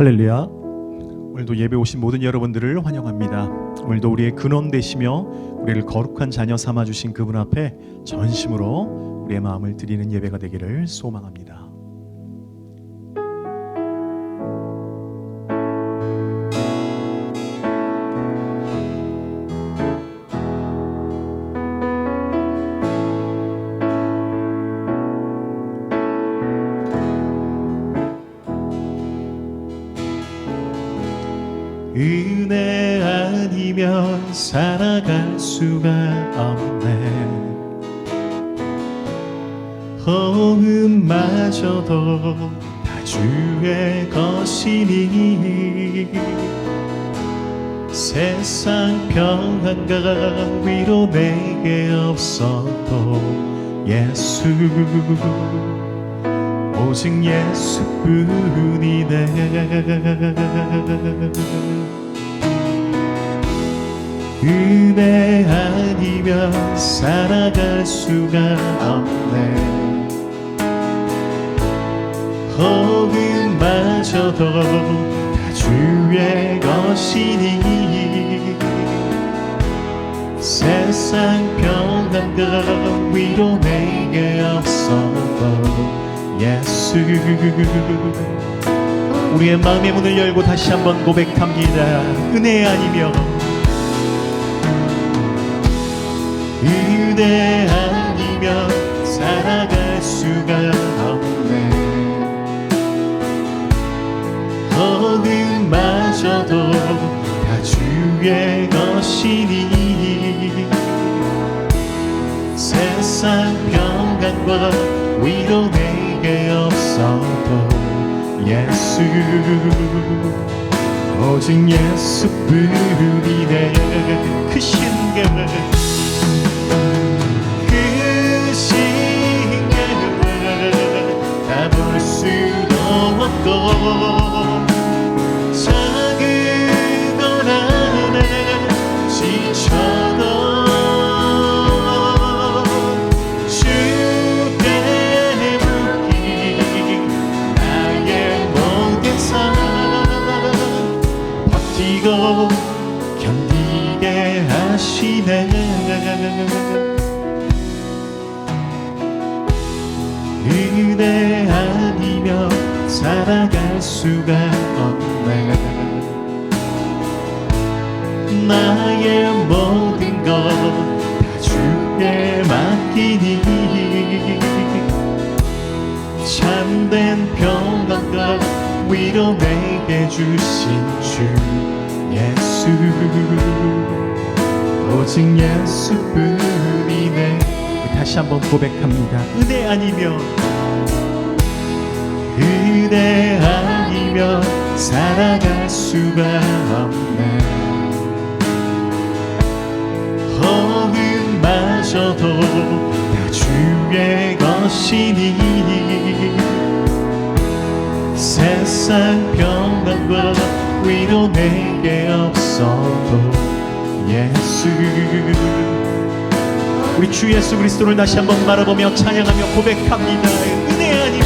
할렐루야. 오늘도 예배 오신 모든 여러분들을 환영합니다. 오늘도 우리의 근원 되시며 우리를 거룩한 자녀 삼아 주신 그분 앞에 전심으로 우리의 마음을 드리는 예배가 되기를 소망합니다. 세상 평안과 위로 내게 없어도 예수 오직 예수뿐이네 은혜 아니면 살아갈 수가 없네. 호흡마저도 다 주의 것이니. 세상 평안과 위로 내게 없어도 예수. 우리의 마음의 문을 열고 다시 한번 고백합니다. 은혜 아니면 은혜 아니면 살아갈 수가 마저도 다 주의 것이니. 세상 평안과 위로 내게 없어도 예수 오직 예수뿐이네. 그 신경을 그 신경을 다 볼 수도 없고 다시 한번 고백합니다. 은혜 아니면 은혜 아니면 살아갈 수가 없네. 호흡마저도 다 주의 것이니. 세상 평안과 위로 내게 없어도 예수 우리 주 예수 그리스도를 다시 한번 바라보며 찬양하며 고백합니다. 은혜 아니면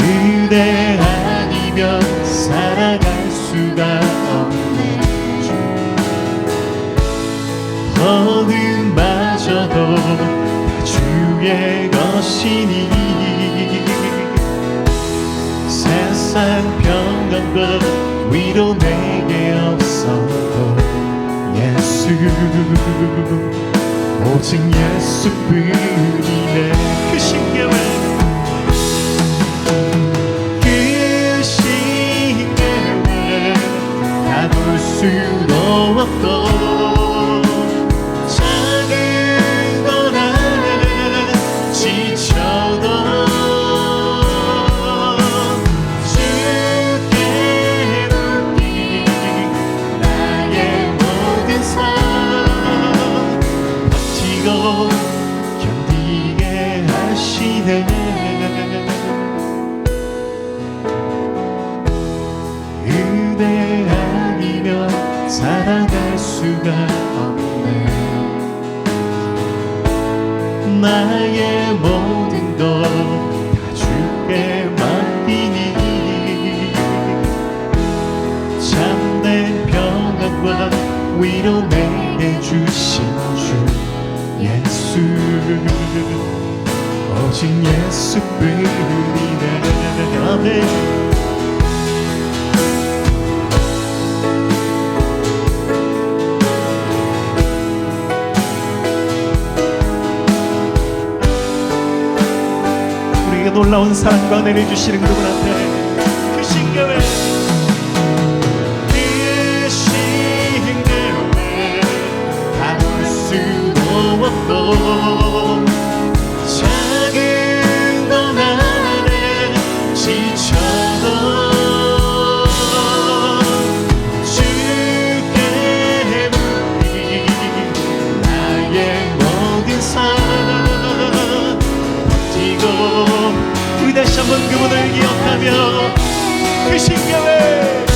은혜 아니면 살아갈 수가 없네. 어둠마저도 다 주의 것이니 세상 평안과 위로 내게 예수 오직 예수뿐이네 그 신경을 그 신경을 다볼 수도 없고 사랑과 은혜를 주시는 그분 앞에 그 신경을 그 신경을 담을 수도 없고 한번 그분을 기억하며 그 신경을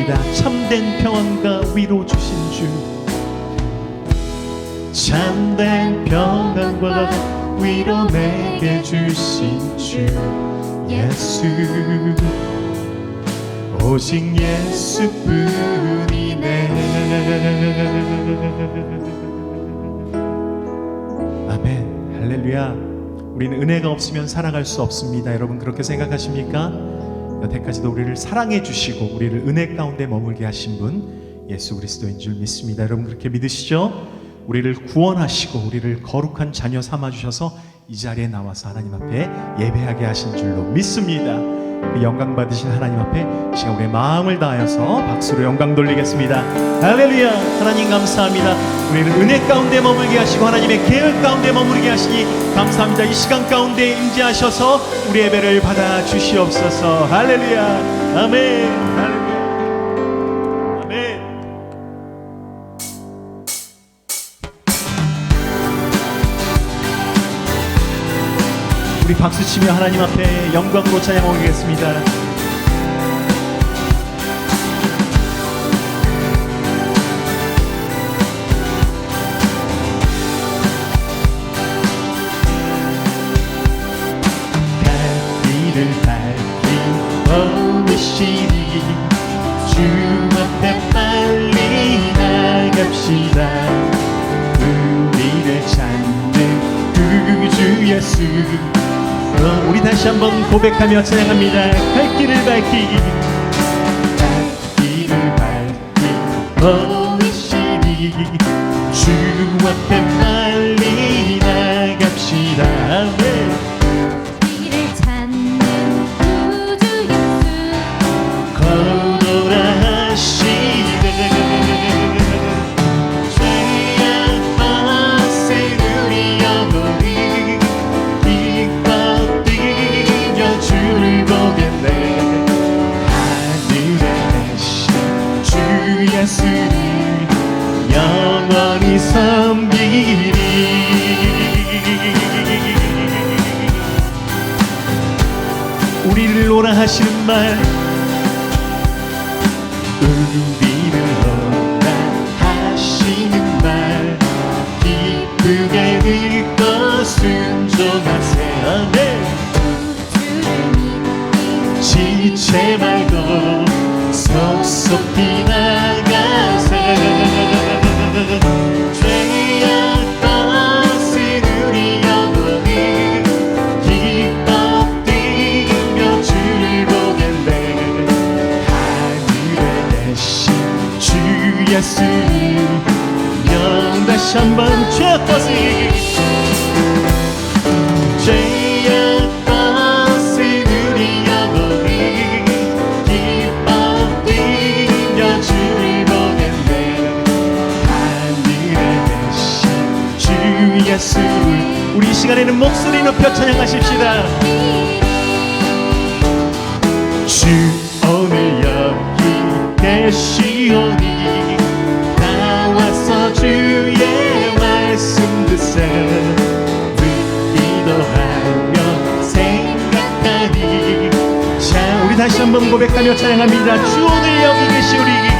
고백합니다 참된 평안과 위로 주신 주. 참된 평안과 위로 내게 주신 주 예수. 오직 예수뿐이네. 아멘. 할렐루야. 우리는 은혜가 없으면 살아갈 수 없습니다. 여러분 그렇게 생각하십니까? 여태까지도 우리를 사랑해 주시고 우리를 은혜 가운데 머물게 하신 분 예수 그리스도인 줄 믿습니다 여러분 그렇게 믿으시죠? 우리를 구원하시고 우리를 거룩한 자녀 삼아 주셔서 이 자리에 나와서 하나님 앞에 예배하게 하신 줄로 믿습니다. 그 영광 받으신 하나님 앞에 지금 우리의 마음을 다하여서 박수로 영광 돌리겠습니다. 할렐루야! 하나님 감사합니다. 우리를 은혜 가운데 머물게 하시고 하나님의 계획 가운데 머무르게 하시니 감사합니다. 이 시간 가운데 임재하셔서 우리 예배를 받아 주시옵소서. 할렐루야! 아멘. 우리 박수 치며 하나님 앞에 영광으로 찬양 올리겠습니다. 주 우리를 찾는 그 주 예수 어, 우리 다시 한번 고백하며 찬양합니다. 갈 길을 밝히기 갈 길을 밝힌 어으시니 주 앞에 오라 하시는 말. 우리를 오라 하시는 말. 기쁘게 네. 주를 믿기 지체 말고 속속히 나 우리 시간에는 목소리 높여 찬양하십시다. 주 오늘 여기 계시오. 한번 고백하며 찬양합니다. 주 오늘 여기 계시 우리.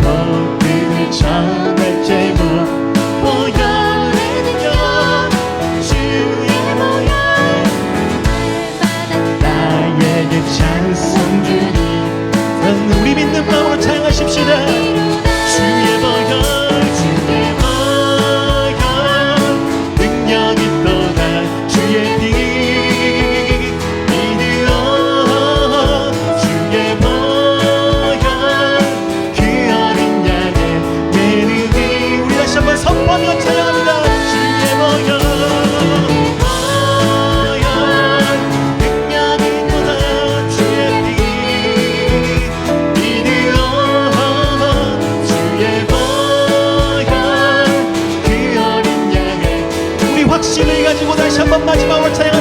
love. anlaşma ortaya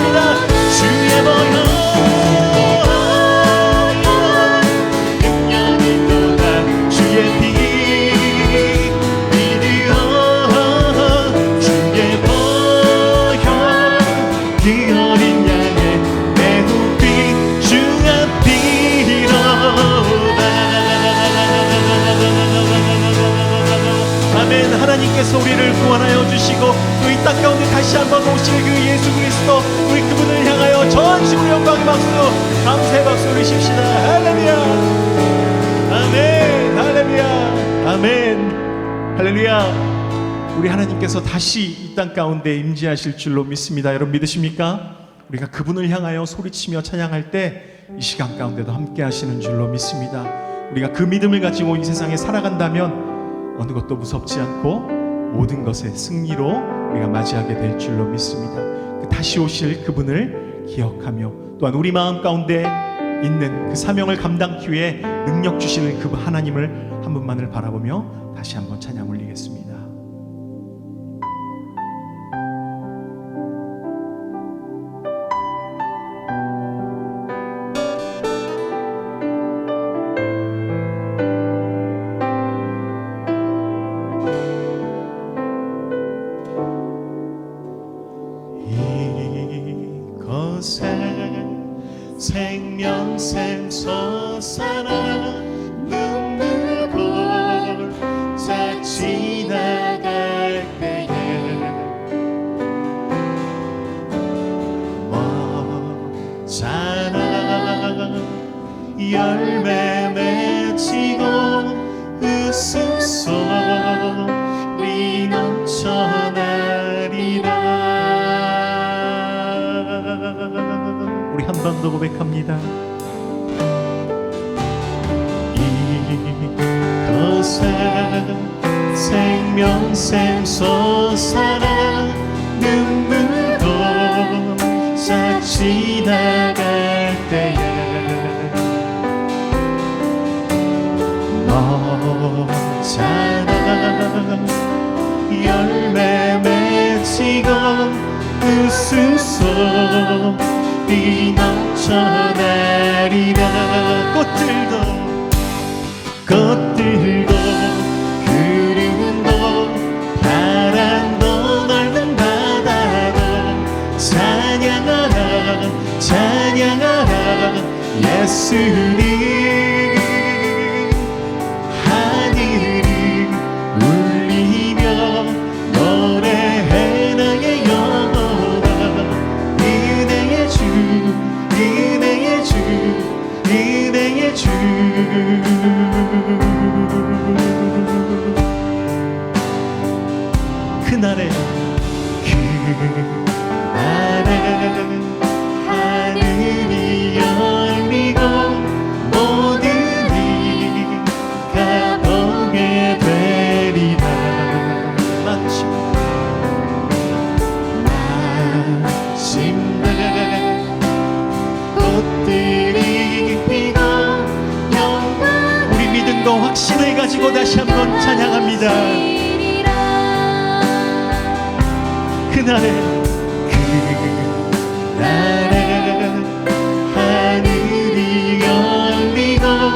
다시 이 땅 가운데 임재하실 줄로 믿습니다 여러분 믿으십니까? 우리가 그분을 향하여 소리치며 찬양할 때 이 시간 가운데도 함께 하시는 줄로 믿습니다 우리가 그 믿음을 가지고 이 세상에 살아간다면 어느 것도 무섭지 않고 모든 것의 승리로 우리가 맞이하게 될 줄로 믿습니다. 그 다시 오실 그분을 기억하며 또한 우리 마음 가운데 있는 그 사명을 감당기 위해 능력 주시는 그 하나님을 한 분만을 바라보며 다시 한번 찬양 올리겠습니다. 이곳에 생명샘 솟아나 한번 더 고백합니다. 이것에 생명샘 솟아나 눈물도 싹 지나갈 때에 너잖아 열매 맺히고 웃음소 리 넘쳐나리라 꽃들도 꽃들도 구름도 바람도 넓은 바다도 찬양하라 찬양하라. 예수님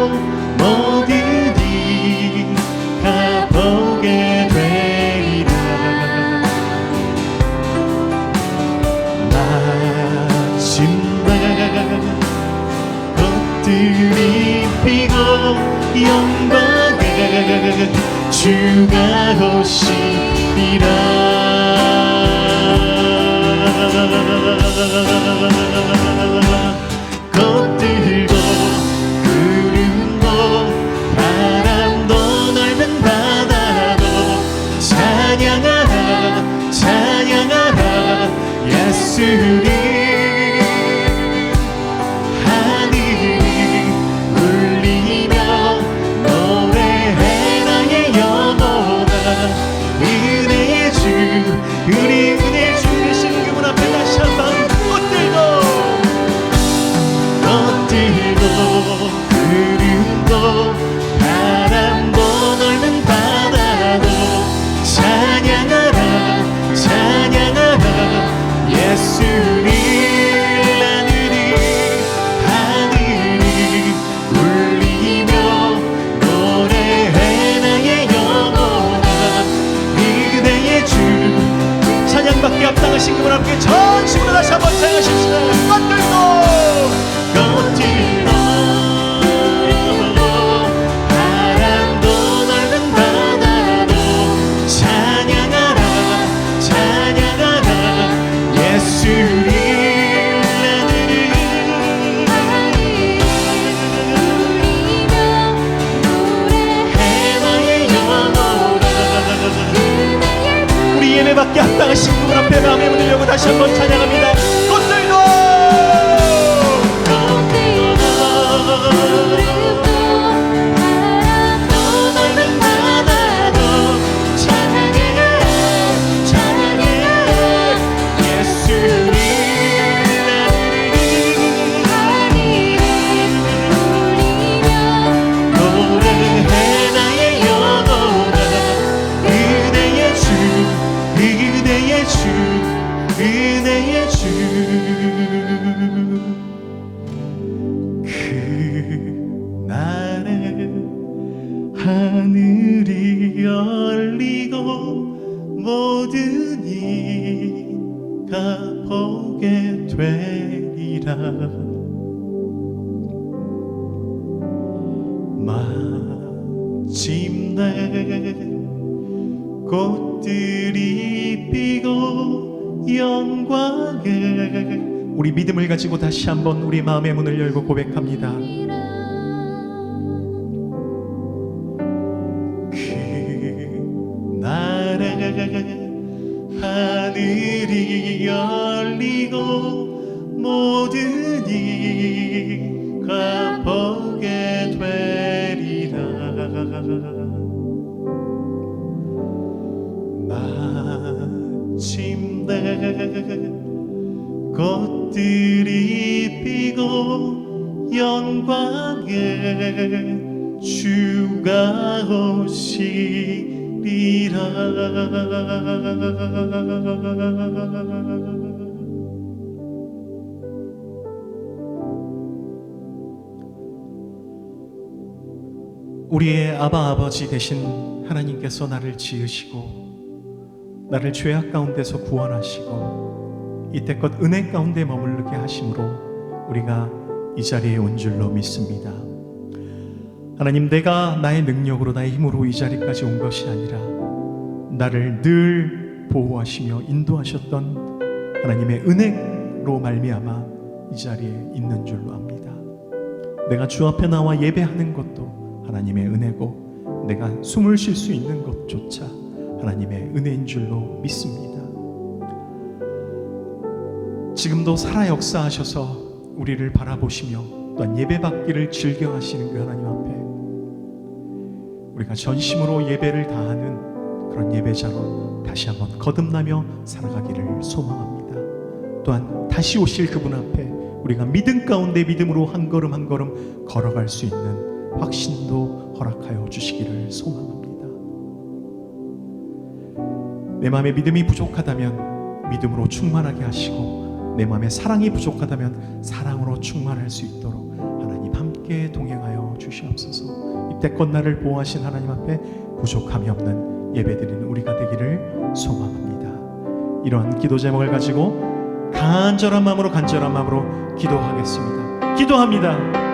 열 은혜의 주 은혜의 주 우리 믿음을 가지고 다시 한번 우리 마음의 문을 열고 고백합니다. 그 하늘이 열리고 모든 이가 보게 되리라. 마침내 꽃들이 피고 영광에 주가 오시리라. 우리의 아바 아버지 되신 하나님께서 나를 지으시고 나를 죄악 가운데서 구원하시고 이때껏 은혜 가운데 머무르게 하심으로 우리가 이 자리에 온 줄로 믿습니다. 하나님 내가 나의 능력으로 나의 힘으로 이 자리까지 온 것이 아니라 나를 늘 보호하시며 인도하셨던 하나님의 은혜로 말미암아 이 자리에 있는 줄로 압니다. 내가 주 앞에 나와 예배하는 것도 하나님의 은혜고 내가 숨을 쉴 수 있는 것조차 하나님의 은혜인 줄로 믿습니다. 지금도 살아 역사하셔서 우리를 바라보시며 또한 예배받기를 즐겨 하시는 그 하나님 앞에 우리가 전심으로 예배를 다하는 그런 예배자로 다시 한번 거듭나며 살아가기를 소망합니다. 또한 다시 오실 그분 앞에 우리가 믿음 가운데 믿음으로 한 걸음 한 걸음 걸어갈 수 있는 확신도 허락하여 주시기를 소망합니다. 내 마음에 믿음이 부족하다면 믿음으로 충만하게 하시고 내 마음에 사랑이 부족하다면 사랑으로 충만할 수 있도록 하나님 함께 동행하여 주시옵소서. 이때껏 나를 보호하신 하나님 앞에 부족함이 없는 예배드리는 우리가 되기를 소망합니다. 이러한 기도 제목을 가지고 간절한 마음으로 간절한 마음으로 기도하겠습니다. 기도합니다.